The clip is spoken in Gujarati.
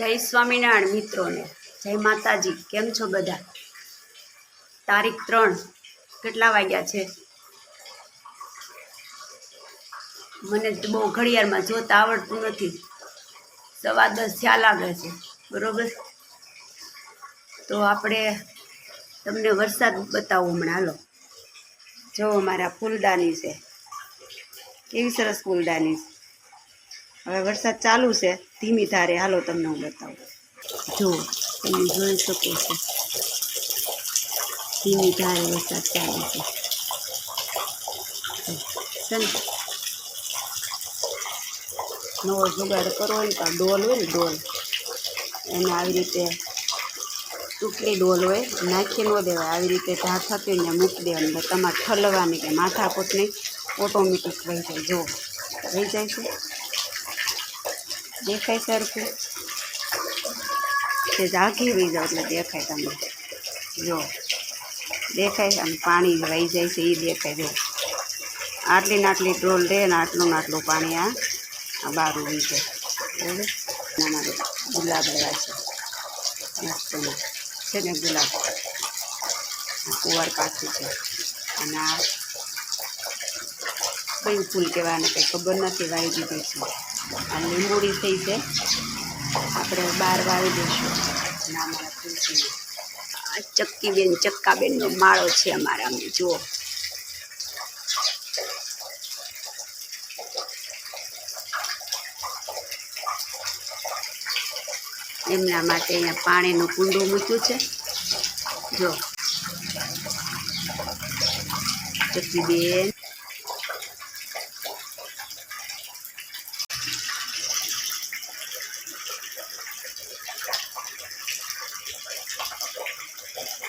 જય સ્વામિનારાયણ મિત્રોને. જય માતાજી. કેમ છો બધા? તારીખ ત્રણ કેટલા વાગ્યા છે? મને બહુ ઘડિયાળમાં જોતા આવડતું નથી. સવા દસ થયા લાગે છે. બરોબર? તો આપણે તમને વરસાદ બતાવું હમણાં. હાલો. જો અમારા ફૂલદાની છે. કેવી સરસ ફૂલદાની છે. હવે વરસાદ ચાલુ છે, ધીમી ધારે. હાલો તમને હું બતાવું. જો, તમે જોઈ શકો છો. ધીમી ધારે વરસાદ ચાલુ છે. છે નવો જુગાડ કરવો હોય તો ડોલ હોય ને ડોલ, એને આવી રીતે ટૂંકડી ડોલ હોય, નાખી ન દેવાય. આવી રીતે ધાર થતી મૂકી દેવાની. એટલે તમારે ઠલવાની કે માથાકૂટ નહીં. ઓટોમેટિક વહી જાય. જો વહી જાય છે. દેખાય સરખું? તે ઝાંખી વહી જાવ એટલે દેખાય તમને. જો, દેખાય અને પાણી વહી જાય છે એ દેખાય જો. આટલી નાટલી ડોલ રહે ને આટલું નાટલું પાણી આ બહાર ઊભી છે બરાબર? નાના ગુલાબ લેવા છે. મસ્તમાં છે ને ગુલાબ? કુંવાર કાચું છે. અને આ કયું ફૂલ કહેવાય કંઈ ખબર નથી વાઈ દીધું છે. આ લીંબોડી થઈ છે. આપણે બહાર વાવી દઈશું. અને અમારા તુલસીમાં આ ચક્કીબેન ચક્કાબેનનો માળો છે અમારા અમે જુઓ. એમના માટે અહીંયા પાણીનું કુંડું મૂક્યું છે. જો. ચક્કીબેન